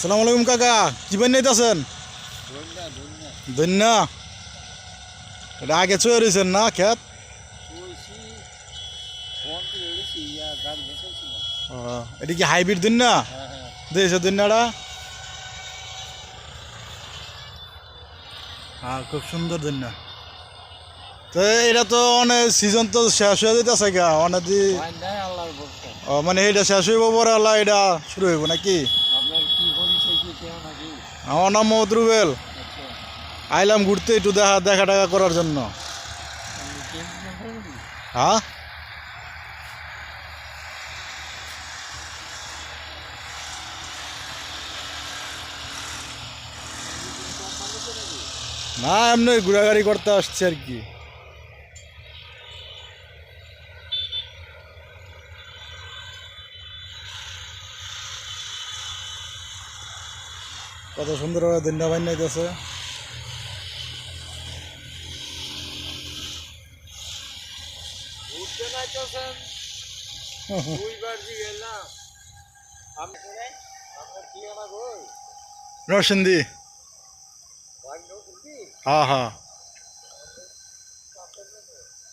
সালাম আলাইকুম কাকা। কি বানাইতেছেন ধন্য। এটা আগে চুয়ে রয়েছেন না খেত? এটা কি হাইব্রিড ধন্য? দিয়েছে ধন্যটা? হ্যাঁ খুব সুন্দর ধন্য। তো এটা তো অনেক সিজন তো শেষ হয়ে যেতেছে গা অনেক মানে এটা শেষ হইব পরে আল্লাহ এটা শুরু হইব নাকি? আমার নাম মোহাম্মদ রুবেল। আইলাম ঘুরতে একটু দেখা দেখা টাকা করার জন্য। হ্যাঁ? না, এমনি ঘোরাঘুরি করতে আসছে আর কি। কত সুন্দরভাবে দিনটা বানাইতেছে নরসিংদী হ্যাঁ হ্যাঁ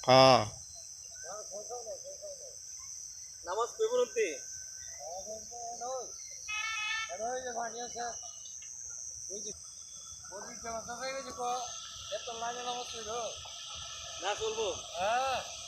হ্যাঁ নামাজ কই বলতে না চলবো। হ্যাঁ।